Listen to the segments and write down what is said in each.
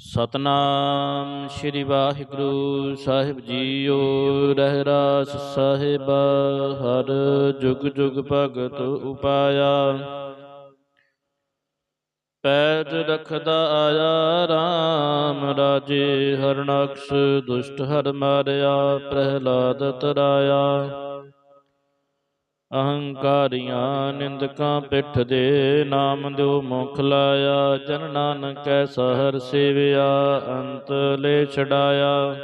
ਸਤਨਾਮ ਸ੍ਰੀ ਵਾਹਿਗੁਰੂ ਸਾਹਿਬ ਜੀਓ ਰਹਿ ਰਾਸ ਸਾਹਿਬ, ਹਰ ਜੁਗ ਜੁਗ ਭਗਤ ਉਪਾਇਆ। ਪੈਜ ਰਖਦਾ ਆਇਆ RAM ਰਾਜੇ ਹਰਨਕਸ਼, ਦੁਸ਼ਟ ਹਰ ਮਾਰਿਆ, ਪ੍ਰਹਿਲਾਦ ਤਰਾਇਆ। ਅਹੰਕਾਰੀਆਂ ਨਿੰਦਕਾਂ ਪਿੱਠ ਦੇ ਨਾਮ ਦਿਓ ਮੁਖ ਲਾਇਆ, ਜਨ ਨਾਨਕੈ ਸਹਰ ਸੇਵਿਆ, ਅੰਤ ਲੈ ਛਡਾਇਆ।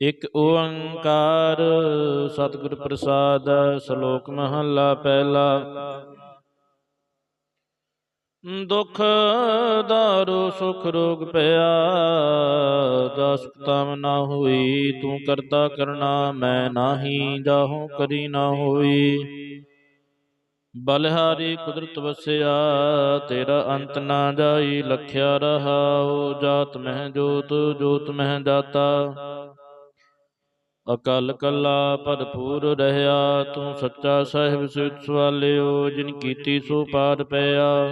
ਇਕ ਓੰਕਾਰ ਸਤਿਗੁਰ ਪ੍ਰਸਾਦ, ਸ਼ਲੋਕ ਮਹੱਲਾ ਪਹਿਲਾ। ਦੁਖ ਦਾਰੂ, ਸੁਖ ਰੋਗ ਪਿਆ ਜਸ ਤਮ ਨਾ ਹੋਈ, ਤੂੰ ਕਰਤਾ ਕਰਨਾ ਮੈਂ ਨਾਹੀ ਜਾਹੂ ਕਰੀ ਨਾ ਹੋਈ। ਬਲਿਹਾਰੀ ਕੁਦਰਤ ਵਸਿਆ, ਤੇਰਾ ਅੰਤ ਨਾ ਜਾਈ, ਲਖਿਆ ਰਹਾਉ, ਜਾਤ ਮਹਿ ਜੋਤ ਜੋਤ ਮਹਿ ਜਾਤਾ। ਅਕਲ ਕੱਲਾ ਭਰਪੂਰ ਰਹਾ ਤੂੰ ਸੱਚਾ ਸਾਹਿਬ ਸਿਤ ਸਵਾਲਿਓ, ਜਿਨ ਕੀਤੀ ਸੋ ਪਾਰ ਪਿਆ।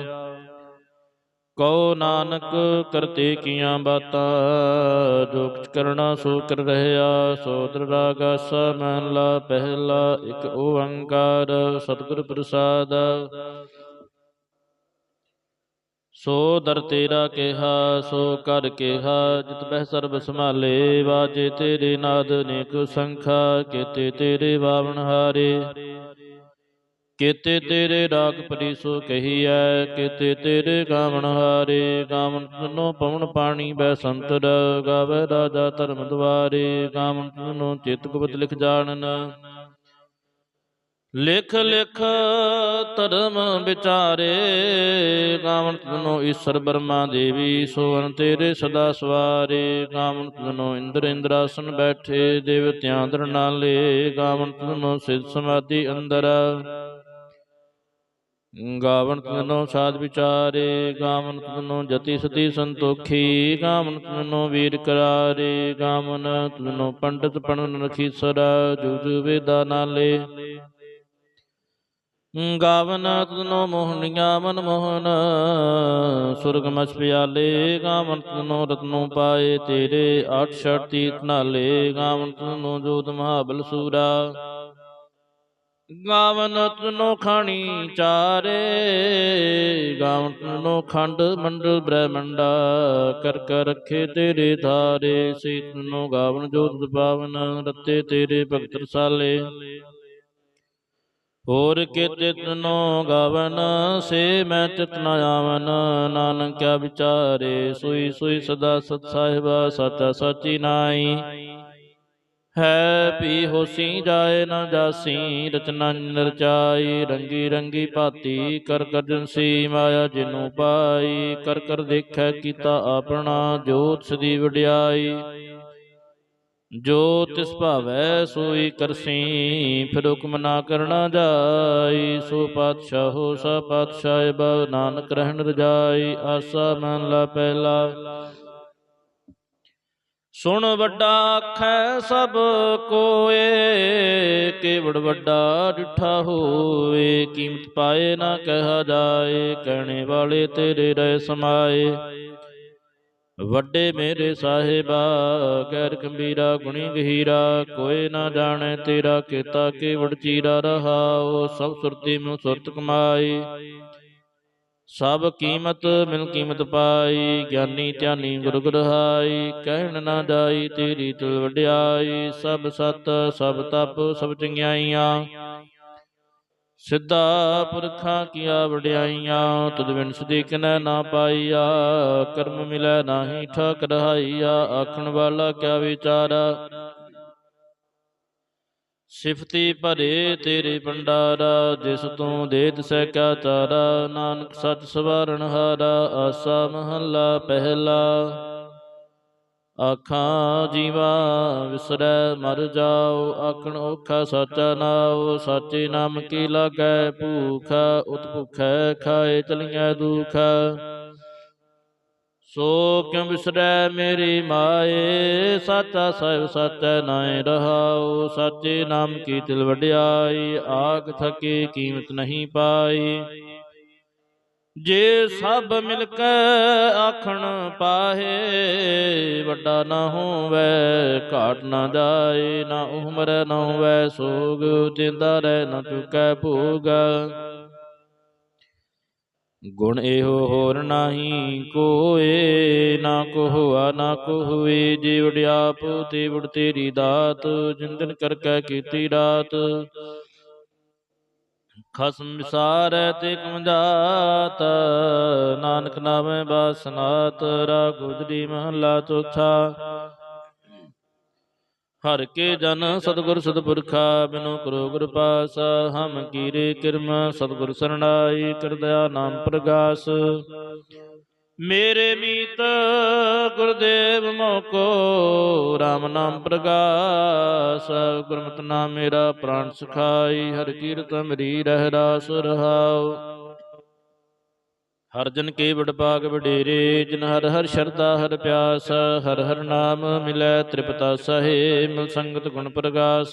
ਕਉ ਨਾਨਕ ਕਰਤੇ ਕੀਆਂ ਬਾਤਾਂ, ਜੋ ਕਿਛ ਕਰਨਾ ਸੋ ਕਰ ਰਹਿਆ। ਸੋਦਰ ਰਾਗਸ ਮਹਲਾ, ਪਹਿਲਾ ਇੱਕ ਓੰਕਾਰ ਸਤਿਗੁਰ ਪ੍ਰਸਾਦ। ਸੋ ਦਰ ਤੇਰਾ ਕਿਹਾ, ਸੋ ਕਰ ਕਿਹਾ, ਜਿਤ ਬਹਿ ਸਰਬ ਸੰਭਾਲੇ, ਵਾਜੇ ਤੇਰੇ ਨਾਦ ਨੇਕ ਸੰਖਾ, ਕੀਤੇ ਤੇਰੇ ਬਾਵਨ ਹਾਰੇ। ਕੀਤੇ ਤੇਰੇ ਰਾਗ ਪਰੀਸੋ ਕਹੀਐ, ਕੀਤੇ ਤੇਰੇ ਗਾਵਨ ਹਾਰੇ। ਗਾਵਨ ਤਨੋ ਪਵਨ ਪਾਣੀ ਬੈ ਸੰਤਰ, ਗਾਵੇ ਰਾਜਾ ਧਰਮ ਦੁਆਰੇ। ਗਾਵਨ ਤਨੋ ਚਿਤ ਗੁਪਤ ਲਿਖ ਜਾਣਨ। ਲਿਖ ਲਿਖ ਧਰਮ ਵਿਚਾਰੇ ਗਾਵਨ ਤਨੋ ਈਸ਼ਰ ਬਰਮਾ ਦੇਵੀ, ਸੋਵਨ ਤੇਰੇ ਸਦਾ ਸਵਾਰੇ ਗਾਵਨ ਤਨੋ ਇੰਦਰ ਇੰਦਰਾਸਨ ਬੈਠੇ ਦੇਵਤਿਆਂ ਦਰ ਨਾਲੇ ਗਾਵਨ ਤਨੋ ਸਿਧ ਸਮਾਧੀ ਅੰਦਰ। ਗਾਵਨ ਤਨੋ ਸਾਧ ਵਿਚਾਰੇ ਗਾਵਨ ਤਨੋ ਜਤੀ ਸਤੀ ਸੰਤੋਖੀ ਗਾਵਨ ਤਨੋ ਵੀਰ ਕਰਾਰੇ ਗਾਵਨ ਤਨੋ ਪੰਡਤ ਪਣਨ ਨਖੀਸਰਾ ਜੁਗ ਵੇਦਾ ਨਾਲੇ। ਗਾਵਨ ਤਨੋ ਮੋਹਨੀਆਂ ਮਨ ਮੋਹਨ, ਸੁਰਗ ਮਛ ਪਿਆਲੇ ਗਾਵਨ ਤਨੋ ਰਤਨੋ ਪਾਏ ਤੇਰੇ ਆਠ ਛੜ ਤੀਤ ਨਾਲੇ, ਗਾਵਨ ਤਨੋ ਜੋਤ ਮਹਾਬਲ ਸੂਰਾ। ਗਾਵਨ ਤਨੋ ਖਾਣੀ ਚਾਰੇ, ਗਾਵਨ ਤਨੋ ਖੰਡ ਮੰਡਲ ਬ੍ਰਹਮੰਡਾ, ਕਰ ਕਰ ਰੱਖੇ ਤੇਰੇ ਧਾਰੇ ਸੇ ਤਨੋ ਗਾਵਨ ਜੋਤ ਪਾਵਨ, ਰਤੇ ਤੇਰੇ ਭਗਤ ਰਸਾਲੇ। ਹੋਰ ਕਿਤੇ ਤਨੋ ਗਾਵਨ, ਸੇ ਮੈਂ ਚਿਤ ਆਵਨ। ਨਾਨਕ ਕਿਆ ਵਿਚਾਰੇ ਸੁਈ ਸੁਈ ਸਦਾ ਸਤ ਸਾਹਿਬਾ ਸਾਚਾ ਸਾਚੀ ਨਾਈ ਹੈ ਪੀ ਹੋਸੀ ਜਾਏ ਨਾ ਜਾਸੀ, ਰਚਨਾ ਨਿਰਚਾਈ ਰੰਗੀ ਰੰਗੀ ਭਾਤੀ, ਕਰ ਕਰਜਨਸੀ ਮਾਇਆ ਜਿਨੂ ਪਾਈ। ਕਰ ਕਰ ਦੇਖੈ ਕੀਤਾ ਆਪਣਾ ਜੋਤ ਸਦੀ ਵਡਿਆਈ। ਜੋ ਤਿਸ ਭਾਵੈ ਸੋਈ ਕਰਸੀ, ਫਿਰ ਹੁਕਮ ਨਾ ਕਰਨਾ ਜਾਈ। ਸੋ ਪਾਤਸ਼ਾਹੋ ਸਾ ਪਾਤਸ਼ਾਹ ਬਵ ਨਾਨਕ ਰਹਿਣ ਰਜਾਈ, ਆਸਾ ਮਨ ਲਾ ਪਹਿਲਾ। ਸੁਣ ਵੱਡਾ ਆਖੈ ਸਭ ਕੋਏ, ਕੇਵੜ ਵੱਡਾ ਡਿਠਾ ਹੋਏ। ਕੀਮਤ ਪਾਏ ਨਾ ਕਹਾ ਜਾਏ, ਕਹਿਣੇ ਵਾਲੇ ਤੇਰੇ ਰਹਿ ਸਮਾਏ। ਵੱਡੇ ਮੇਰੇ ਸਾਹਿਬਾ, ਗੈਰ ਗੰਭੀਰਾ, ਗੁਣੀ ਗਹੀਰਾ, ਕੋਈ ਨਾ ਜਾਣੇ ਤੇਰਾ ਕੀਤਾ ਕੇਵੜ ਚੀਰਾ ਰਹਾਓ ਸਭ ਸੁਰਤੀ ਮਿਲ ਸੁਰਤ ਕਮਾਈ। ਸਭ ਕੀਮਤ ਮਿਲ ਕੀਮਤ ਪਾਈ, ਗਿਆਨੀ ਧਿਆਨੀ ਗੁਰ ਗੁਰਹਾਈ, ਕਹਿਣ ਨਾ ਜਾਈ ਤੇਰੀ ਤੁਲ ਵਡਿਆਈ, ਸਭ ਸਤ, ਸਭ ਤਪ, ਸਭ ਚੰਗਿਆਈਆਂ। ਸਿੱਧਾ ਪੁਰਖਾਂ ਕੀਆ ਵਡਿਆਈਆਂ, ਤੁਧ ਬਿਨ ਸਦੀਕਨੈ ਨਾ ਪਾਈਆ, ਕਰਮ ਮਿਲੈ ਨਾਹੀ ਠਾਕ ਰਹਾਈਆ, ਆਖਣ ਵਾਲਾ ਕਿਆ ਵਿਚਾਰਾ? ਸਿਫਤੀ ਭਰੇ ਤੇਰੇ ਭੰਡਾਰਾ, ਜਿਸ ਤੂੰ ਦੇ ਦਸੈ ਕਿਆ ਚਾਰਾ, ਨਾਨਕ ਸੱਚ ਸਵਾਰਨ ਹਾਰਾ, ਆਸਾ ਮਹੱਲਾ ਪਹਿਲਾ। ਆਖਾਂ ਜੀਵਾ ਵਿਸਰੈ, ਮਰ ਜਾਓ ਆਖਣ ਔਖਾ, ਸਾਚਾ ਨਾਉ ਸਾਚੇ ਨਾਮ ਕੀ ਲਾਗੈ, ਭੂਖ ਉਤ ਭੁਖੈ ਖਾਏ ਚਲੀਐ ਦੁਖ ਸੋ ਕਿਉ ਵਿਸਰੈ ਮੇਰੀ ਮਾਏ, ਸਾਚਾ ਸਾਹਿਬ ਸਾਚੈ ਨਾਏ ਰਹਾਉ ਸਾਚੇ ਨਾਮ ਕੀ ਤਿਲ ਵਡਿਆਈ, ਆਗ ਥਕੇ ਕੀਮਤ ਨਹੀਂ ਪਾਈ। ਜੇ ਸਭ ਮਿਲ ਕੇ ਆਖਣ ਪਾਹੇ, ਵੱਡਾ ਨਾ ਹੋਵੇ, ਘਾਟ ਨਾ ਜਾਏ, ਨਾ ਉਮਰ ਨਾ ਹੋਵੇ, ਸੋਗ ਜਿੰਦਾ ਰਹਿ ਨਾ ਚੁਕੈ ਭੋਗ। ਗੁਣ ਇਹੋ ਹੋਰ ਨਾਹੀ ਕੋਏ, ਨਾ ਕੋਹਵਾ, ਨਾ ਕੋਹਵੇ, ਜੇ ਉਡਿਆਪ ਤੇ ਉਡ ਤੇਰੀ ਦਾਤ, ਜਿੰਦਨ ਕਰ ਕੀਤੀ ਰਾਤ। ਖਸਮ ਵਿਸਾਰੈ ਤੇ ਕਮਜਾਤ ਨਾਨਕ ਨਾਮੈ ਬਾਸਨਾਤ ਰਾ ਗੁਜਰੀ ਮਹਲਾ ਚੌਥਾ। ਹਰ ਕੇ ਜਨ ਸਤਿਗੁਰ ਸਤਿਪੁਰਖਾ, ਬਿਨੋ ਕਰੋ ਗੁਰ ਪਾਸ, ਹਮ ਕੀਰੇ ਕਿਰਮ, ਸਤਿਗੁਰ ਸਰਣਾਈ ਕਰਦਿਆ ਨਾਮ ਪ੍ਰਗਾਸ। ਮੇਰੇ ਮੀਤ ਗੁਰਦੇਵ ਮੋਕੋ RAM ਨਾਮ ਪ੍ਰਗਾਸ, ਗੁਰਮਤਿ ਨਾਮ ਮੇਰਾ ਪ੍ਰਾਨ ਸੁਖਾਈ, ਹਰ ਕੀਰਤ ਮਰੀ ਰਹਿ ਰਾਸ ਰਹਾਉ। ਹਰ ਜਨ ਕੇ ਵਡ ਭਾਗ ਵਡੇਰੇ, ਜਿਨ ਹਰ ਹਰ ਸ਼ਰਦਾ ਹਰ ਪਿਆਸ, ਹਰ ਹਰ ਨਾਮ ਮਿਲੈ, ਤ੍ਰਿਪਤਾ ਸਹੇ, ਮਿਲ ਸੰਗਤ ਗੁਣ ਪ੍ਰਗਾਸ।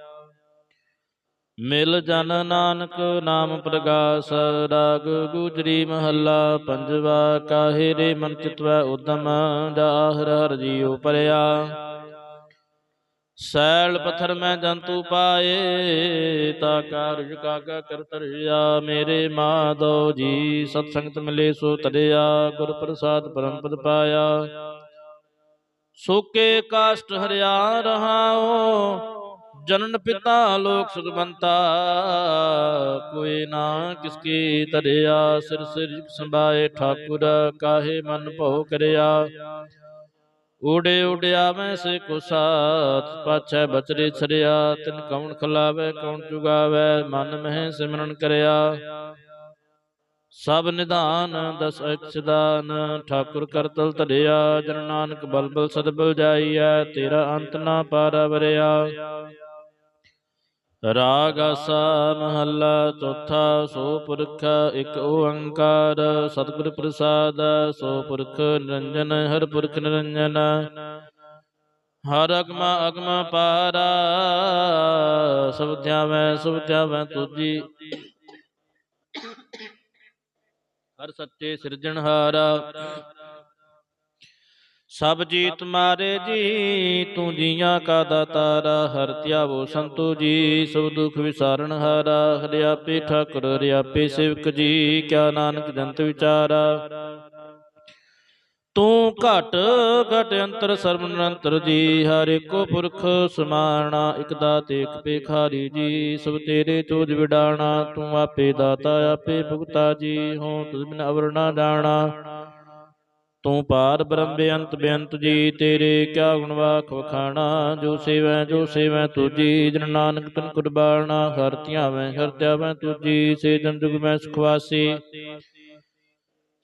ਮਿਲ ਜਨ ਨਾਨਕ ਨਾਮ ਪ੍ਰਗਾਸ, ਰਾਗ ਗੁਜਰੀ ਮਹੱਲਾ, ਪੰਜਵਾ, ਕਾਹੇ ਰੇ ਮਨ ਚਿਤਵੈ ਉਦਮ ਜਾਹਰ ਹਰ ਜੀਉ ਪਰਿਆ। ਸੈਲ ਪਥਰ ਮੈਂ ਜੰਤੂ ਪਾਏ, ਤਾ ਕਾਰਜ ਕਾਗਾ ਕਰਤ ਰਿਆ ਮੇਰੇ ਮਾਧੋ ਜੀ ਸਤ ਸੰਗਤ ਮਿਲੇ ਸੋ ਤਰਿਆ, ਗੁਰ ਪ੍ਰਸਾਦ ਪਰਮ ਪਦ ਪਾਇਆ। ਸੋਕੇ ਕਾਸ਼ਟ ਹਰਿਆ ਰਹਾਓ ਜਨਨ ਪਿਤਾ ਲੋਕ ਸੁਖਵੰਤਾ ਕੋਈ ਨਾ ਕਿਸ ਕੀ ਤਰਿਆ, ਸਿਰ ਸਿਰ ਸੰਭਾਏ ਠਾਕੁਰ, ਕਾਹੇ ਮਨ ਭਉ ਕਰਿਆ। ਊੜੇ ਉਡਿਆ ਮੈਂ ਸੇ ਕੋ ਸਾਥ, ਪਾਛੈ ਬਚਰੇ ਛਰਿਆ, ਤਿਨ ਕੌਣ ਖਲਾਵੇ, ਕੌਣ ਚੁਗਾਵੇ, ਮਨ ਮਹਿ ਸਿਮਰਨ ਕਰਿਆ। ਸਭ ਨਿਧਾਨ ਦਸ ਅਕਸ਼ਦਾਨ ਠਾਕੁਰ ਕਰਤਲ ਧਰਿਆ, ਜਨ ਨਾਨਕ ਬਲਬਲ ਸਦਬਲ ਜਾਈਐ, ਤੇਰਾ ਅੰਤ ਨਾ ਪਾਰਾ ਵਰਿਆ। ਰਾਗ ਆਸਾ ਮਹੱਲਾ ਚੌਥਾ, ਸੋ ਪੁਰਖ ਇੱਕ ਓੰਕਾਰ, ਸਤਿਗੁਰ ਪ੍ਰਸਾਦ, ਸੋ ਪੁਰਖ ਨਿਰੰਜਨ, ਹਰ ਪੁਰਖ ਨਿਰੰਜਨ। ਹਰ ਅਗਮ ਅਗਮ ਪਾਰਾ, ਸਭ ਧਿਆਵੈ ਸਭ ਧਿਆਵੈ ਤੁਜੀ। ਹਰ ਸੱਚੇ ਸਿਰਜਣਹਾਰਾ ਸਭ ਜੀ ਤੁਮਾਰੇ ਜੀ ਤੂੰ ਜੀਆਂ ਕਾ ਦਾਤਾਰਾ ਹਰ ਧਿਆਵੋ ਸੰਤੋ ਜੀ ਸਭ ਦੁਖ ਵਿਸਾਰਨ ਹਾਰਾ ਹਰਿਆਪੇ ਠਾਕੁਰ ਹਰਿਆਪੇ ਸੇਵਕ ਜੀ ਕਿਆ ਨਾਨਕ ਜੰਤ ਵਿਚਾਰਾ। ਤੂੰ ਘਟ ਘਟ ਅੰਤਰ ਸਰਬ ਨਿਰੰਤਰ ਜੀ ਹਰ ਏਕੋ ਪੁਰਖ ਸਮਾਣਾ ਇਕ ਦਾਤ ਏਕ ਪੇਖਾਰੀ ਜੀ ਸਭ ਤੇਰੇ ਚੋਜ ਵਿਡਾਣਾ ਤੂੰ ਆਪੇ ਦਾਤਾ ਆਪੇ ਭੁਗਤਾ ਜੀ ਹੋ ਤੁਝ ਬਿਨ ਅਵਰ ਨਾ ਜਾਣਾ। ਤੂੰ ਪਾਰ ਬ੍ਰਹਮ ਬੇਅੰਤ ਬੇਅੰਤ ਜੀ, ਤੇਰੇ ਕਿਆ ਗੁਣ ਵਾਖ ਵਖਾਣਾ? ਜੋ ਸੇਵੈ ਜੋ ਸੇਵੈ ਤੁਜੀ ਜਨ ਨਾਨਕ ਤਨ ਕੁਰਬਾਨਾ ਹਰ ਧਿਆਵੈ ਹਰ ਧਿਆਵੈ ਤੁਜੀ ਸੇ ਜਨ ਜੁਗ ਮੈਂ ਸੁਖ ਵਾਸੀ।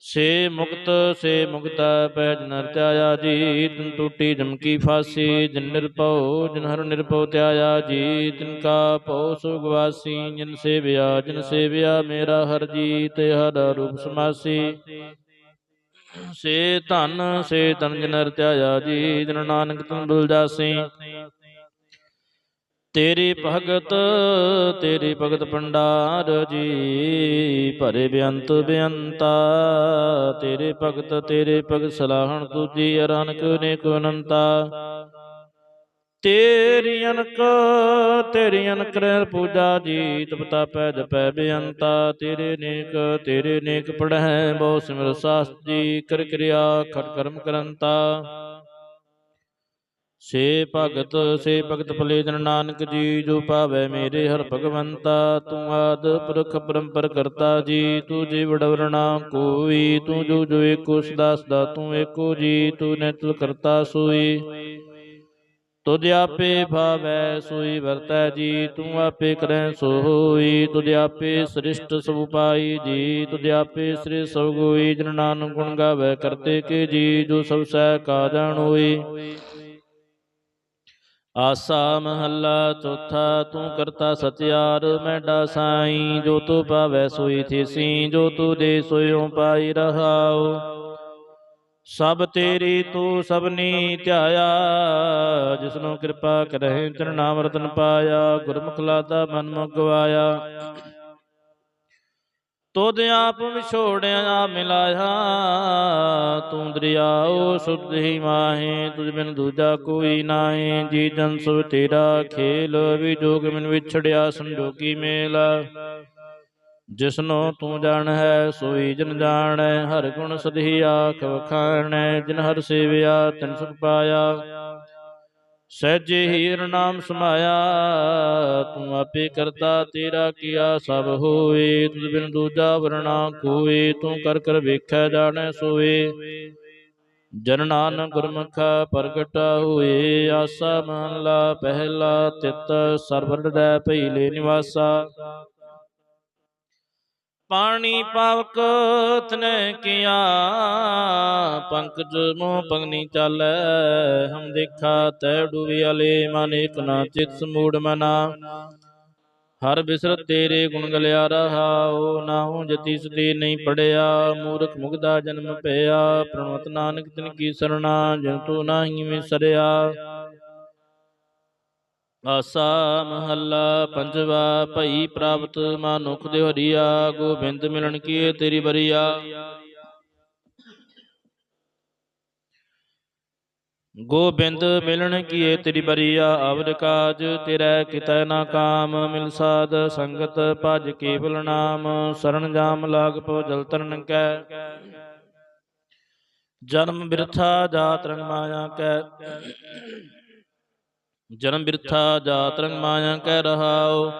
ਸੇ ਮੁਕਤ, ਸੇ ਮੁਕਤਾ ਪੈ ਜਨ ਧਿਆਇਆ ਜੀ, ਤਨ ਟੂਟੀ ਜਮਕੀ ਫਾਸੀ। ਜਨ ਨਿਰਭਉ, ਜਨ ਹਰ ਨਿਰਭਉ ਤਿਆਇਆ ਜੀ, ਤਿਨ ਕਾ ਭਉ ਸੁਗਵਾਸੀ ਜਨ ਸੇਵਿਆ ਜਨ ਸੇਵਿਆ ਮੇਰਾ ਹਰ ਜੀ, ਤੇ ਹਰ ਰੂਪ ਸਮਾਸੀ। ਸੇ ਧਨ, ਸੇ ਤਨ ਜਨ ਰਤਿਆਇਆ ਜੀ ਜਨ ਨਾਨਕ ਤਨ ਬੁਲ ਜਾਸੀ ਤੇਰੀ ਭਗਤ ਤੇਰੀ ਭਗਤ ਭੰਡਾਰ ਜੀ, ਭਰੇ ਬੇਅੰਤ ਬੇਅੰਤਾ। ਤੇਰੇ ਭਗਤ ਤੇਰੇ ਭਗਤ ਸਲਾਹਣ ਤੁਜੀ ਅਰਨਕ ਨੇਕ ਅਨੰਤਾ। ਤੇਰੀ ਅਨਕ ਤੇਰੀ ਅਨਕ ਰਹਿ ਪੂਜਾ ਜੀ ਤਪਤਾ ਪੈ ਜਪੈ ਬੇਅੰਤਾ। ਤੇਰੇ ਨੇਕ ਤੇਰੇ ਨੇਕ ਪੜਹਿ, ਬਹੁ ਸਿਮਰ ਸਾਸ ਜੀ, ਕਰ ਕਿਰਿਆ ਖਟ ਕਰਮ ਕਰੰਤਾ। ਸੇ ਭਗਤ ਸੇ ਭਗਤ ਭਲੇ ਜਨ ਨਾਨਕ ਜੀ, ਜੋ ਪਾਵੇ ਮੇਰੇ ਹਰ ਭਗਵੰਤਾ। ਤੂੰ ਆਦ ਪੁਰਖ ਪਰੰਪਰ ਕਰਤਾ ਜੀ, ਤੂੰ ਜੀ ਵਡਵਰਣਾ ਕੋਈ, ਤੂੰ ਜੋ ਜੋ ਏਕੋ ਸਦਾ ਸਦਾ ਤੂੰ ਏਕੋ ਜੀ, ਤੂੰ ਨਿਤਲ ਕਰਤਾ ਸੋਈ। ਤੁਧ ਆਪੇ ਭਾਵੈ, ਸੋਈ ਵਰਤੈ ਜੀ, ਤੂੰ ਆਪੇ ਕਰੈ ਸੋ ਹੋਈ ਤੁਧ ਆਪੇ ਸ੍ਰਿਸ਼ਟ ਸਭ ਪਾਈ ਜੀ, ਤੁਧ ਆਪੇ ਸ੍ਰੀ ਸਭ ਗੋਈ। ਜਨ ਨਾਨਕ ਗੁਣ ਗਾਵੇ, ਕਰਤੇ ਕੇ ਜੀ, ਜੋ ਸਭ ਸਹਿ ਕਾ ਜਾਣੋਈ। ਆਸਾ ਮਹੱਲਾ ਚੌਥਾ, ਤੂੰ ਕਰਤਾ ਸਤਿਆਰ ਮੈਡਾ ਸਾਈ। ਜੋ ਤੂੰ ਪਾਵੈ ਸੋਈ ਥੀਸੀ। ਜੋ ਤੂੰ ਦੇ ਸੋਇਓ ਪਾਈ ਰਹਾਉ। ਸਭ ਤੇਰੀ ਤੂੰ ਸਭਨੀ ਧਿਆਇਆ, ਜਿਸਨੂੰ ਕਿਰਪਾ ਕਰਹਿ ਚਰਨਾਮ ਰਤਨ ਪਾਇਆ, ਗੁਰਮੁਖ ਲਾਦਾ ਮਨ ਮੁਖ ਗਵਾਇਆ ਤੁਧ ਆਪ ਵਿਛੋੜਿਆ ਮਿਲਾਇਆ, ਤੂੰ ਦਰਿਆਓ ਸੁਧ ਹੀ ਮਾਹੇ, ਤੁਝ ਬਿਨ ਦੂਜਾ ਕੋਈ ਨਾਹੀ। ਜੀ ਜਨ ਸੋ ਤੇਰਾ ਖੇਲ, ਵੀ ਜੋਗ ਮਿਨ ਵਿਛੜਿਆ ਸੰਜੋਗੀ ਮੇਲਾ। ਜਿਸਨੋ ਤੂੰ ਜਾਣ ਹੈ ਸੋਈ ਜਨ ਜਾਣੈ, ਹਰ ਗੁਣ ਸਦਹੀ ਆਖ ਵਖਾਣੈ ਜਿਨ ਹਰ ਸੇਵਿਆ, ਤਿਨ ਸੁਖ ਪਾਇਆ। ਸਹਿਜੇ ਹੀਰ ਨਾਮ ਸਮਾਇਆ, ਤੂੰ ਆਪੇ ਕਰਤਾ, ਤੇਰਾ ਕੀਆ ਸਭ ਹੋਏ ਤੁਝ ਬਿਨ ਦੂਜਾ ਵਰਣਾ ਕੋਏ, ਤੂੰ ਕਰ ਕਰ ਵੇਖੈ, ਜਾਣੈ, ਸੋਏ। ਜਨ ਨਾਨਕ ਗੁਰਮੁਖ ਪ੍ਰਗਟਾ ਹੋਏ, ਆਸਾ ਮਹਲਾ ਪਹਿਲਾ ਤਿਤ ਸਰਵ ਹਿਰਦੈ ਭਈਲੇ ਨਿਵਾਸਾ। ਪਾਣੀ ਪਾਵਕ ਤਨੇ ਕੀਆ ਪੰਕਜ ਮੋਹ ਪੰਗਨੀ ਚਾਲੈ, ਹਮ ਦੇਖਾ ਤੈ ਡੂਬੀ ਅਲੇ ਮਨ ਇਕ ਨਾ ਚਿਤ ਸਮੂੜ ਮਨਾ। ਹਰ ਬਿਸਰ ਤੇਰੇ ਗੁਣ ਗਲਿਆ ਰਹਾਉ ਨਾਹੂ ਜਤੀ ਸਤੀ ਨਹੀਂ ਪੜਿਆ, ਮੂਰਖ ਮੁਗਦਾ ਜਨਮ ਪਿਆ ਪ੍ਰਣਵਤ ਨਾਨਕ ਤਿਨ ਕੀ ਸਰਣਾ ਜਿਨ ਤੂੰ ਨਾਹੀ ਵਿਸਰਿਆ ਆਸਾ ਮਹੱਲਾ ਪੰਜਵਾ, ਭਈ ਪ੍ਰਾਪਤ ਮਾਨੁਖ ਦੇ ਹਰੀਆ, ਗੋਬਿੰਦ ਮਿਲਣ ਕੀ ਤੇਰੀ ਬਰੀਆ ਗੋਬਿੰਦ ਮਿਲਣ ਕੀਏ ਤੇਰੀ ਬਰੀਆ ਅਵਰ ਕਾਜ ਤੇਰਾ ਕਿਤੈ ਨਾ ਕਾਮ, ਮਿਲ ਸਾਧ ਸੰਗਤ ਭਜ ਕੇਵਲ ਨਾਮ ਸਰਣ ਜਾਮ ਲਾਗ ਪੋ ਜਲ ਤਰਨ ਕੈ। ਜਨਮ ਬਿਰਥਾ ਜਾਤ ਰੰਗ ਮਾਇਆ ਕੈ। ਜਨਮ ਬਿਰਥਾ ਜਾਤ ਰੰਗ ਮਾਇਆ ਕਹਿ ਰਹਾਓ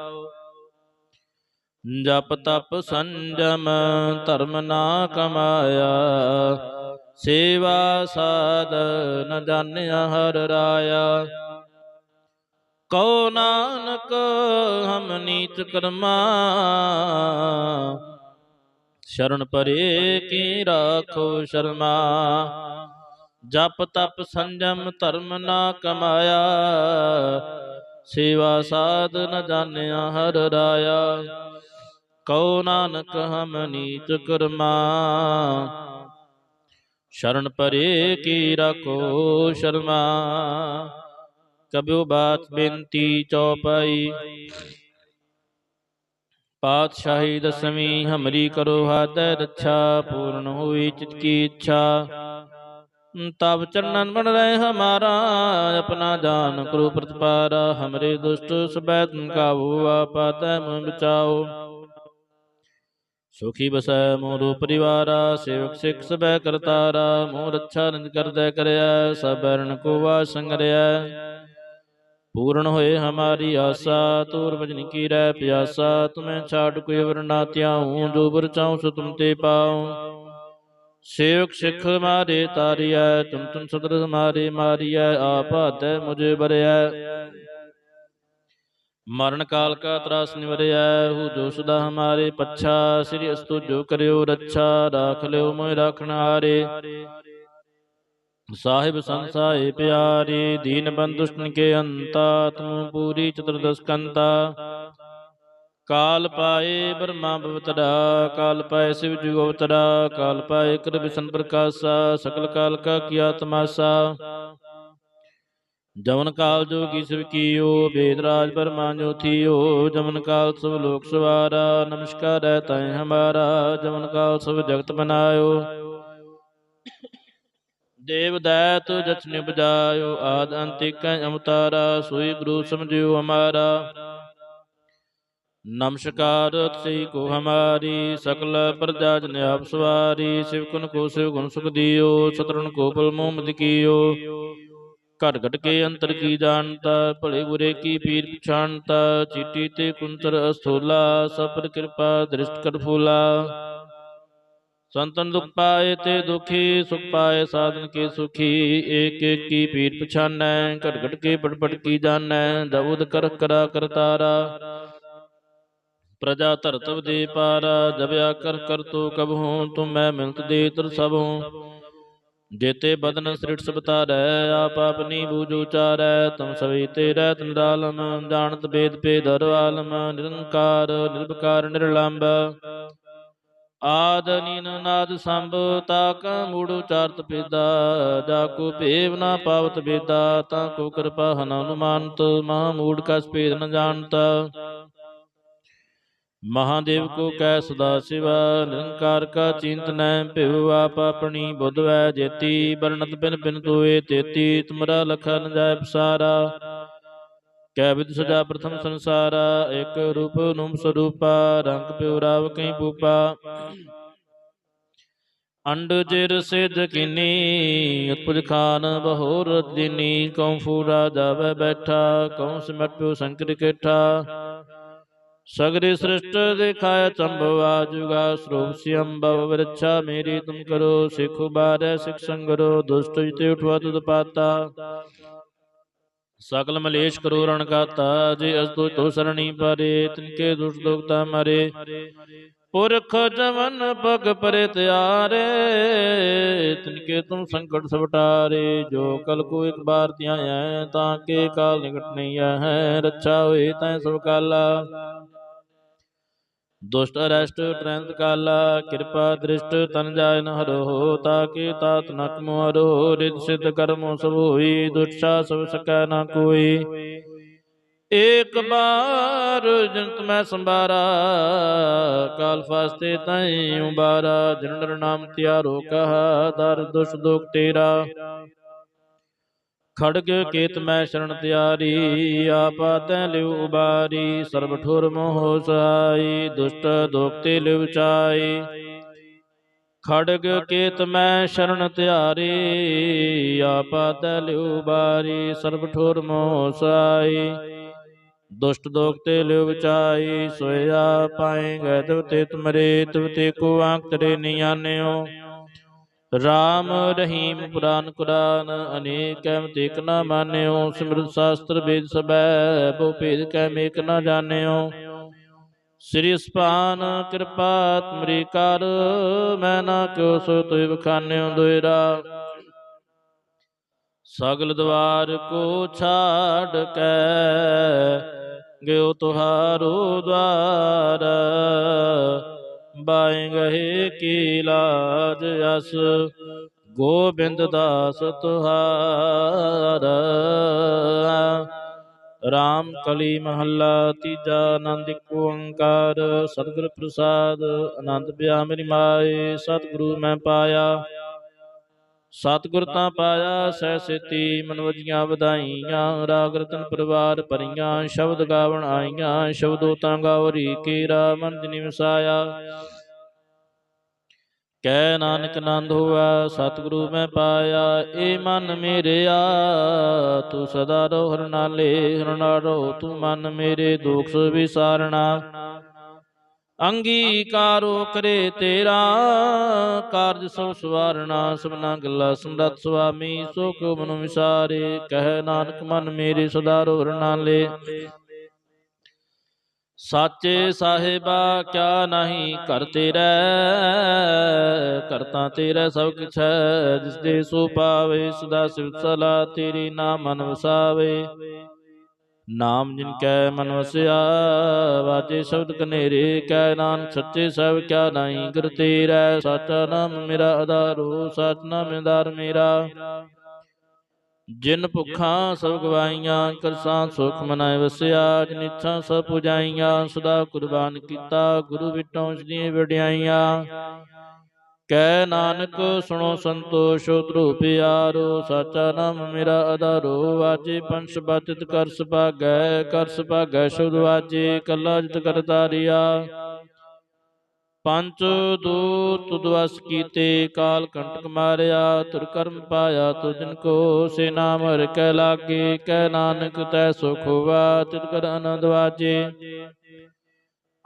ਜਪ ਤਪ ਸੰਜਮ ਧਰਮ ਨਾ ਕਮਾਇਆ। ਸੇਵਾ ਸਾਧ ਨ ਜਾਣਿਆ ਹਰ ਰਾਇਆ। ਕਉ ਨਾਨਕ ਹਮ ਨੀਤ ਕਰਮਾ। ਸ਼ਰਨ ਪਰੇ ਕੀ ਰਾਖੋ ਸ਼ਰਮਾ। ਜਪ ਤਪ ਸੰਜਮ ਧਰਮ ਨਾ ਕਮਾਇਆ, ਸੇਵਾ ਸਾਧ ਨ ਜਾਣਿਆ ਹਰ ਰਾਇਆ। ਕਉ ਨਾਨਕ ਹਮ ਨੀਚ ਕਰਮਾ, ਸ਼ਰਨ ਪਰੇ ਕੀ ਰਖੋ ਸ਼ਰਮਾ। ਕਬਿਉ ਬਾਤ ਬੇਨਤੀ ਚੌਪਾਈ, ਪਾਤਸ਼ਾਹੀ ਦਸਵੀਂ ਹਮਰੀ ਕਰੋ ਹਾਦੈ ਰੱਛਾ, ਪੂਰਨ ਹੋਈ ਚਿਤ ਕੀ ਇੱਛਾ। ਤਬ ਚਰਨਨ ਬਣ ਰਹੇ ਹਮਾਰਾ, ਆਪਣਾ ਜਾਨ ਕਰੋ ਪ੍ਰਤਪਾਰਾ ਹਮਰੇ ਦੁਸ਼ਟ ਸਬੈ ਤੁਮ ਕਾਬੂ ਆਪਾਤੈ ਮਨ ਬਚਾਓ। ਸੁਖੀ ਬਸੈ ਮੋਰੋ ਪਰਿਵਾਰਾ, ਸੇਵਕ ਸਿਖ ਸਬੈ ਕਰਤਾਰਾ, ਮੋਰ ਰੱਛਾ ਨਿਜ ਕਰਦੈ ਕਰਿਆ, ਸਭ ਬਰਨ ਕੋ ਵਾ ਸੰਗਰਿਆ। ਪੂਰਨ ਹੋਏ ਹਮਾਰੀ ਆਸਾ, ਤੂਰ ਭਜਨ ਕੀ ਰਹਿ ਪਿਆਸਾ, ਤੁਮੈ ਛਾੜ ਕੋਈ ਵਰਨਾ ਤਿਆਉ ਜੋ ਬਰ ਚਾਉ ਸੋ ਤੁਮ ਤੇ ਪਾਉ। ਸੇਵਕ ਸਿਖ ਮਾਰੇ ਤਾਰੀਐ, ਤੁਮ ਤੁਮ ਸਦਰ ਮਾਰੇ ਮਾਰੀਐ, ਆਪ ਮੁਝੇ ਬਰਿਐ ਮਰਨ ਕਾਲ ਕਾ ਤਰਾਸ ਨਿਵਰਿਐ, ਹੂ ਜੋ ਸਦਾ ਹਮਾਰੇ ਪੱਛਾ, ਸ੍ਰੀ ਅਸਤੁ ਜੋ ਕਰਿਓ ਰੱਛਾ, ਰਾਖ ਲਿਓ ਮੋਇ ਰਾਖਣ ਹਾਰੇ। ਸਾਹਿਬ ਸੰਸਾਏ ਪਿਆਰੇ, ਦੀਨ ਬੰਦੁਸ਼ਟਨ ਕੇ ਅੰਤਾ, ਤੁਮ ਪੂਰੀ ਚਤੁਰਦਸ ਕਾਲ ਪਾਏ ਬ੍ਰਹਮਾ ਬਵਤੜਾ ਕਾਲ ਪਾਏ ਸਿਵ ਜੁਗ ਅਵਤੜਾ ਕਾਲ ਪਾਏ ਕਰ ਵਿਸ਼ਨ ਪ੍ਰਕਾਸ਼ਾ ਸਕਲ ਕਾਲ ਕਾ ਕੀਆ ਤਮਾਸਾ ਜਮਨ ਕਾਲ ਜੋ ਕੀ ਸਿਵ ਕੀਓ ਬੇਦ ਰਾਜ ਬਰਮਾ ਜੋ ਥੀਓ ਜਮਨ ਕਾਲ ਸਭ ਲੋਕ ਸਵਾਰਾ ਨਮਸਕਾਰ ਹੈ ਤੈ ਹਮਾਰਾ ਜਮਨ ਕਾਲ ਸਭ ਜਗਤ ਬਨਾਇਓ ਦੇਵ ਦੈਤ ਜਚਨ ਬਜਾਇਓ ਆਦ ਅੰਤਿਕੈ ਅਵਤਾਰਾ ਸੋਈ ਗੁਰੂ ਸਮਝਿਓ ਹਮਾਰਾ नमस्कार से को हमारी सकल प्रजा जन आप सवारी शिव कुन को शिव गुण सुख दियो सतरन को बल मोहम्मद कियो ਘਟ ਘਟ ਕੇ ਅੰਤਰ ਕੀ ਜਾਣਤਾ ਭਲੇ ਬੁਰੇ ਕੀ ਪੀਰ ਪਛਾਨਤਾ ਚੀਟੀ ਤੇ ਕੁੰਤਰ ਅਸਥੂਲਾ ਸਭ ਪਰ ਕਿਰਪਾ ਦ੍ਰਿਸ਼ਟ ਕਰ ਫੂਲਾ ਸੰਤਨ ਦੁਖ ਪਾਏ ਤੇ ਦੁਖੀ ਸੁਖ ਪਾਏ ਸਾਧਨ ਕੇ ਸੁਖੀ ਏਕ ਏਕ ਕੀ ਪੀਰ ਪਛਾਨੈ ਘਟ ਘਟ ਕੇ ਪਟ ਪਟ ਕੀ ਜਾਣੈ ਦਉਦ ਕਰ ਕਰਾ ਕਰਤਾਰਾ ਪ੍ਰਜਾ ਧਰਤਵ ਦੇ ਪਾਰਾ ਜਬਿਆ ਕਰ ਕਰ ਤੋ ਕਬਹੂ ਤੁਮ ਮੈਂ ਮਿਲਤ ਦੇ ਤਰ ਸਭੂ ਜੇਤੇ ਬਦਨ ਸ੍ਰਿਟ ਸਬਤਾਰੈ ਆਪ ਆਪਨੀ ਬੂਝ ਉਚਾਰੈ ਤਮ ਸਵੇ ਤੇਰੈ ਤੰਦਾਲਮ ਜਾਣਤ ਬੇਦ ਭੇਦ ਆਲਮ, ਨਿਰੰਕਾਰ, ਨਿਰਭਕਾਰ ਨਿਰਲੰਭ ਆਦ ਨੀਨ ਨਾਦ ਸੰਭ, ਤਾਕ ਮੂੜ ਉਚਾਰਤ ਪੇਦਾ ਜਾ ਕੋ ਭੇਵ ਨਾ ਪਾਵਤ ਬੇਦਾ ਤਾ ਕੋ ਕਿਰਪਾ ਹਨ ਅਨੁਮਾਨਤ, ਮਹਾ ਮੂੜ ਕਸ ਭੇਦ ਨ ਜਾਣਤਾ। ਮਹਾਦੇਵ ਕੋ ਕੈ ਸਦਾ ਸਿਵਾ, ਨਿਰੰਕਾਰ ਕਾ ਚਿੰਤ ਭਿਵ ਆਪ ਆਪਣੀ ਬੁੱਧ ਵੈ ਜੇਤੀ ਬਰਨਤ ਬਿਨ ਬਿਨ ਤੋਏ ਤੇਤੀ, ਤੁਮਰਾ ਲਖਨ ਜਾਇ ਪਸਾਰਾ। ਕੈ ਵਿਦ ਸਜਾ ਪ੍ਰਥਮ ਸੰਸਾਰਾ, ਇਕ ਰੂਪ ਨੂਮ ਸਰੂਪਾ, ਰੰਗ ਪਿਉ ਰਾਵ ਕਈ ਪੂਪਾ ਅੰਡ ਜਿਰ ਸਿਧ ਕਿਨੀ, ਉਤਪੁਜ ਖਾਨ ਬਹੋਰ ਦਿਨੀ ਕਉ ਫੂਰਾ ਜਾਵੇ ਬੈਠਾ, ਕਉ ਸਿਮਟ ਪਿਉ ਸੰਕਰ ਕੇਠਾ। ਸਗਰੇ ਸ੍ਰਿਸ਼ਟ ਦਿਖਾਇ ਚੰਬਵਾ ਜੁਗਾ ਸਰੂਪ ਸਿਅੰਬਵ ਵਿਰਛਾ ਮੇਰੀ ਤੁਮ ਕਰੋ ਸਿਖ ਬਾਰੈ ਸਿਖ ਸੰਗਰੋ ਦੁਸ਼ਟ ਜਿਤੇ ਉਠਵਾ ਤੁਧ ਪਾਤਾ ਸਕਲ ਮਲੇਸ਼ ਕਰੋ ਰਣ ਕਾਤਾ ਜੇ ਅਸ ਤੋ ਤੋ ਸਰਣੀ ਪਰੇ ਤਿਨਕੇ ਦੁਸ਼ਟ ਦੁਖਤਾ ਮਰੇ ਪੁਰਖ ਜਵਨ ਪਗ ਪਰੇ ਤਿਆਰੇ ਤਿਨਕੇ ਤੁਮ ਸੰਕਟ ਸਵਟਾਰੇ ਜੋ ਕਲ ਕੋ ਇੱਕ ਬਾਰ ਧਿਆਇਐ ਤਾਂ ਕੇ ਕਾਲ ਨਿਕਟ ਨਹੀਂ ਹੈ ਰੱਛਾ ਹੋਏ ਤੈ ਸਭ ਕਾਲਾ ਦੁਸ਼ਟ ਅਰਸ਼ਟ ਟ੍ਰੈਂਤ ਕਾਲਾ, ਕਿਰਪਾ ਦ੍ਰਿਸ਼ਟ ਤਨ ਜਾਇ ਨ ਹਰੋ ਤਾਕੇ ਤਾਤ ਨਕ ਮੁਹਰੋ ਰਿਦ ਸਿਧ ਕਰਮੋ ਸਭ ਹੋਈ ਦੁਸ਼ਟਾ ਸਭ ਸਕੈ ਨਾ ਕੋਈ। ਏਕ ਬਾਰ ਜਨਤ ਮੈਂ ਸੰਭਾਰਾ, ਕਾਲ ਫਾਸਤੇ ਤੈ ਉਬਾਰਾ ਜਨਰ ਨਾਮ ਤਿਆਰੋ ਕਹਾ, ਦਰ ਦੁਸ਼ ਦੁਖ ਤੇਰਾ। ਖੜਗ ਕੇਤ ਮੈਂ ਸ਼ਰਨ ਤਿਆਰੀ ਆਪਾ ਤੈ ਲਿਉ ਉਬਾਰੀ ਸਰਬ ਠੁਰ ਮੋਹ ਸਹਾਈ ਦੁਸ਼ਟ ਦੋਖਤੇ ਲਿਵ ਚਾਈ। ਖੜਗ ਕੇਤ ਮੈਂ ਸ਼ਰਨ ਤਿਆਰੀ ਆਪਾ ਤੈ ਲਿਉ ਉਬਾਰੀ ਸਰਬ ਠੁਰ ਮੋਹ ਸਹਾਈ ਦੁਸ਼ਟ ਦੋਖਤੇ ਲਿਵ ਵਿਚਾਈ ਸੋਇਆ ਪਾਏਗਾ ਤਵ ਤੇ ਤੁਮਰੇ ਤਵ ਤੇ ਕੋ ਆਂਕ ਤਰੇ ਨਿਆਨਿਓ ਰਾਮ ਰਹੀਮ ਪੁਰਾਨ ਕੁਰਾਨ, ਅਨੇਕ ਐਮ ਤੇਕ ਨਾ ਮਾਨਿਓ, ਸਿਮਰਤ ਸ਼ਾਸਤਰ ਵੇਦ ਸਬੈ ਬੋ ਭੇਦ ਕੈ ਮੇਕ ਨਾ ਜਾਣਿਓ। ਸ੍ਰੀ ਸਪਾਨ ਕਿਰਪਾ ਤੁਮਰੀ ਕਰ, ਮੈਂ ਨਾ ਕਿਉ ਸੋ ਤੁਇ ਬਖਾਨਿਓ ਦੋਇਰਾ। ਸਗਲ ਦਵਾਰ ਕੋ ਛਾੜ ਕੈ, ਗਿਓ ਤੁਹਾਰੋ ਦਵਾਰ। ਬਾਏ ਗਏ ਕੀ ਲਾਜ ਅਸ, ਗੋਬਿੰਦ ਦਾਸ ਤੁਹਾਰ। ਰਾਮ ਕਲੀ ਮਹੱਲਾ ਤੀਜਾ ਆਨੰਦ ਓੰਕਾਰ, ਸਤਿਗੁਰ ਪ੍ਰਸਾਦ, ਆਨੰਦ ਪਿਆ ਮੇਰੀ ਮਾਏ, ਸਤਿਗੁਰੂ ਮੈਂ ਪਾਇਆ। ਸਤਿਗੁਰ ਤਾਂ ਪਾਇਆ ਸਹਿ ਸੇਤੀ, ਮਨ ਵਧਾਈਆਂ, ਰਾਗ ਰਤਨ ਪਰਿਵਾਰ ਭਰੀਆਂ, ਸ਼ਬਦ ਗਾਵਣ ਆਈਆਂ, ਸ਼ਬਦੋ ਤਾਂ ਗਾਵਰੀ ਕੀਰਾ ਮਨ ਜਿਨੀ ਵਸਾਇਆ। ਕੈ ਨਾਨਕ ਨੰਦ ਹੋਆ ਸਤਿਗੁਰੂ ਮੈਂ ਪਾਇਆ, ਏ ਮਨ ਮੇਰਿਆ, ਤੂੰ ਸਦਾ ਰੋ ਹਰ ਨਾਲੇ, ਹਰ ਨਾਲੋ, ਤੂੰ ਮਨ ਮੇਰੇ ਦੁਖ ਵਿਸਾਰਣਾ। ਅੰਗੀਕਾਰੋ ਕਰੇ ਤੇਰਾ ਕਾਰਜ ਸੋ ਸਵਾਰਣਾ ਸਭਨਾ ਗੱਲਾ ਸਮਰਤ ਸੁਆਮੀ, ਸੁਖ ਕੋ ਵਿਸਾਰੇ, ਕਹਿ ਨਾਨਕ ਮਨ ਮੇਰੇ ਸੁਧਾਰੋ ਰੋ ਹਰ ਸਾਚੇ ਸਾਹਿਬਾ, ਕਿਆ ਨਹੀਂ ਕਰ ਤੇਰਾ ਕਰਤਾ ਤੇਰਾ ਸਭ ਕਿਛ ਹੈ ਜਿਸ ਦੇ ਸੋ ਪਾਵੇ, ਸਦਾ ਸਿਵ ਸਲਾ ਤੇਰੀ ਨਾਮ ਮਨ ਵਸਾਵੇ ਨਾਮ ਜਿਨ ਕੈ ਮਨ ਵਸਿਆ ਵਾਜੇ ਸ਼ਬਦ ਕਨੇਰੇ, ਕੈ ਨਾਨਕ ਸੱਚੇ ਸਭ ਕਿਆ ਨਹੀਂ ਗੁਰ ਤੇਰਾ, ਸਾਚਾ ਨਾਮ ਮੇਰਾ ਆਧਾਰੋ ਸਚ ਨਾਮ ਆਧਾਰ ਮੇਰਾ। ਜਿਨ ਭੁੱਖਾਂ ਸਭ ਗਵਾਈਆਂ ਕਰਸਾਂ ਸੁਖ ਮਨਾਇ ਵਸਿਆ, ਜਿਨ ਇੱਛਾ ਸਭ ਪੁਜਾਈਆਂ, ਸਦਾ ਕੁਰਬਾਨ ਕੀਤਾ, ਗੁਰੂ ਵਿਟੋਂ ਸਦੀਆਂ ਵਡਿਆਈਆਂ। ਕੈ ਨਾਨਕ ਸੁਣੋ ਸੰਤੋਸ਼ ਧਰੂ ਪਿਆਰੋ ਸਾਚਾ ਨਾਮ ਮੇਰਾ ਆਧਾਰੋ ਵਾਜੇ ਪੰਸ ਬਾਤਿਤ ਕਰ ਸੁਭਾਗੈ ਕਰ ਸੁਭਾਗੈ ਸ਼ੁਧ ਵਾਜੇ, ਕੱਲਾ ਜਿਤ ਕਰਤਾਰਿਆ ਪੰਚ ਦੂਤ ਦੁਆਸ ਕੀਤੇ, ਕਾਲ ਕੰਟਕ ਮਾਰਿਆ, ਤੁਰ ਕਰਮ ਪਾਇਆ ਤੁਜਨ ਕੋ, ਸੇ ਨਾਮ ਹਰ ਕੈ ਲਾਗੇ ਕਹਿ ਨਾਨਕ ਤੈ ਸੁਖ ਹੋਵਾ ਤਿਤ ਕਰ ਆਨੰਦ ਵਾਜੇ।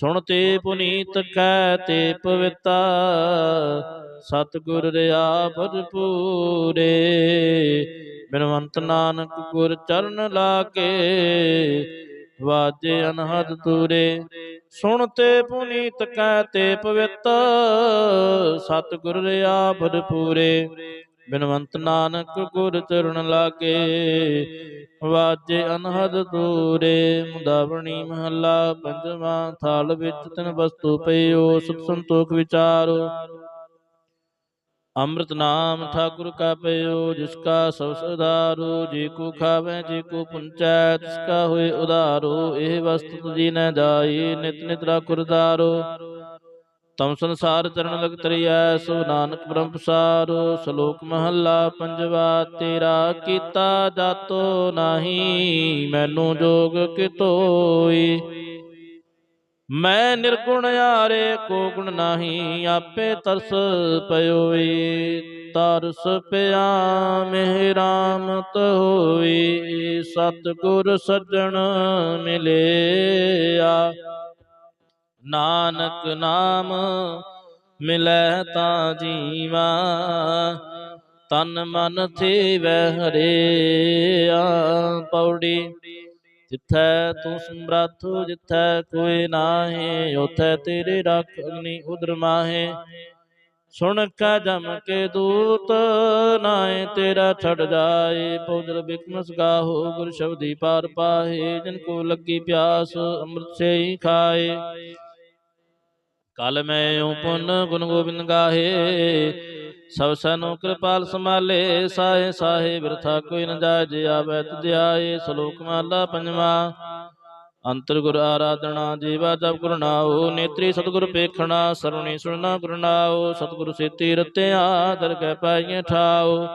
ਸੁਣਤੇ ਪੁਨੀਤ ਕਹਿ ਤੇ ਪਵਿੱਤਾ ਸਤਿਗੁਰ ਰਿਆ ਭਰਪੂਰੇ। ਬਿਨਵੰਤ ਨਾਨਕ ਗੁਰ ਚਰਨ ਲਾਗੇ ਵਾਜੇ ਅਨਹਦ ਤੂਰੇ। ਸੁਣਤੇ ਪੁਨੀਤ ਕਹਿ ਤੇ ਪਵਿੱਤ ਸਤਿਗੁਰ ਰਿਆ ਭਰਪੂਰੇ। ਬਿਨਵੰਤ ਨਾਨਕ ਗੁਰ ਚਰਨ ਲਾਗੇ, ਵਾਜੇ ਅਨਹਦ ਤੂਰੇ ਮੁਦਾਵਣੀ ਮਹੱਲਾ, ਪੰਜਵਾਂ ਥਾਲ ਵਿੱਚ ਤਿਨ ਵਸਤੂ ਪਈਓ, ਸੁਖ ਸੰਤੋਖ ਵਿਚਾਰੋ। ਅੰਮ੍ਰਿਤ ਨਾਮ ਠਾਕੁਰ ਕਾ ਪਇਓ ਜਿਸ ਕਾ ਸਭ ਸੁਧਾਰੋ, ਜੇ ਕੋ ਖਾਵੇ, ਜੇ ਕੋ ਪੁੰਚੈ, ਤਿਸ ਕਾ ਹੋਏ ਉਧਾਰੋ, ਇਹ ਵਸਤੂ ਤੁਜੀ ਨ ਜਾਈ, ਨਿਤ ਨਿਤ ਰਾਖੁਰਦਾਰੋ ਤਮ ਸੰਸਾਰ ਚਰਨ ਲਗ ਤਰੀਐ ਸੋ ਨਾਨਕ ਬ੍ਰਹਮ ਪਸਾਰੋ, ਸ਼ਲੋਕ ਮਹੱਲਾ ਪੰਜਵਾ, ਤੇਰਾ ਕੀਤਾ ਜਾਤੋ ਨਾਹੀ, ਮੈਨੂੰ ਜੋਗ ਕਿਤੋਈ। ਮੈਂ ਨਿਰਗੁਣ ਯਾਰੇ, ਕੋ ਗੁਣ ਨਾਹੀ, ਆਪੇ ਤਰਸ ਪਇਓਈ ਤਰਸ ਪਿਆ ਮਿਹ ਰਾਮ ਹੋਈ, ਸਤਿਗੁਰ ਸੱਜਣ ਮਿਲਿਆ। ਨਾਨਕ ਨਾਮ ਮਿਲੈ ਤਾਂ ਜੀਵਾ, ਤਨ ਮਨ ਥੀਵੈ ਹਰਿਆ। ਪੌੜੀ, ਜਿੱਥੈ ਤੂੰ ਸਮਰੱਥ, ਜਿੱਥੈ ਕੋਈ ਨਾਹੀ ਉਥੈ ਤੇਰੇ ਰੱਖ ਅਗਨੀ ਉਦਰ ਮਾਹੇ। ਸੁਣ ਕਾ ਜਮ ਕੇ ਦੂਤ ਨਾਏ ਤੇਰਾ ਛੜ ਜਾਏ ਪੌਦਰ ਬਿਕਮਸ ਗਾਹੋ ਗੁਰ ਸ਼ਬਦੀ ਪਾਰ ਪਾਹੇ, ਜਿਨ ਕੋ ਲੱਗੀ ਪਿਆਸ ਅੰਮ੍ਰਿਤ ਸੇ ਹੀ ਖਾਏ ਕਲ ਮੈਂ ਉ ਪੁੰਨ ਗੁਣ ਗੋਬਿੰਦ ਗਾਹੇ। ਸਭ ਸਨੋ ਕਿਰਪਾਲ ਸੰਭਾਲੇ, ਸਾਹੇ ਸਾਹੇ ਬਿਰਥਾ ਕੋਈ ਨ ਜਾਏ, ਜੇ ਆਵੈ ਤੁਧਿਆਏ ਸ਼ਲੋਕ ਮਾਲਾ ਪੰਜਵਾ। ਅੰਤਰ ਗੁਰ ਆਰਾਧਨਾ, ਜੀਵਾ ਜਪ ਗੁਰ ਨਾਉ, ਨੇਤਰੀ ਸਤਿਗੁਰ ਪੇਖਣਾ, ਸਰੁਣੀ ਸੁਣਨਾ ਗੁਰ ਨਾਉ, ਸਤਿਗੁਰ ਸੇਤੀ ਰਤਿਆ ਦਰਗਹਿ ਪਾਈਏ ਠਾਉ।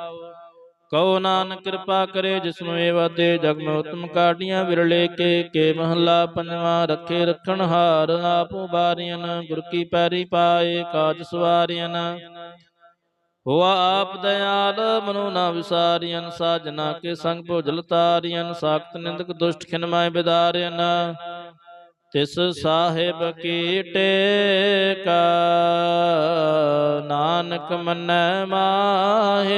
ਕਉ ਨਾਨਕ ਕਿਰਪਾ ਕਰੇ ਜਿਸਨੂੰ ਏ ਵਾਦੇ ਜਗ ਮੈਂ ਉਤਮ ਕਾਢੀਆਂ ਵਿਰਲੇ ਕੇ ਕੇ ਮਹੱਲਾ ਪੰਜਵਾ ਰੱਖੇ ਰੱਖਣ ਹਾਰ ਆਪੋ ਬਾਰੀਆਂ, ਗੁਰ ਕੀ ਪੈਰੀ ਪਾਏ ਕਾਜ ਸਵਾਰੀਆਂ। ਹੋਆ ਆਪ ਦਇਆਲ, ਮਨੋ ਨਾ ਵਿਸਾਰੀਆਂ, ਸਾਜਨਾ ਕੇ ਸੰਗ ਭੋਜਲ ਤਾਰੀਆਂ, ਸਾਖਤ ਨਿੰਦਕ ਦੁਸ਼ਟ ਖਿਨਮਾਏ ਬਿਦਾਰੀਆਂ। ਤਿਸ ਸਾਹਿਬ ਕੀ ਟੇਕਾ ਨਾਨਕ ਮੰਨੈ ਮਾਹੇ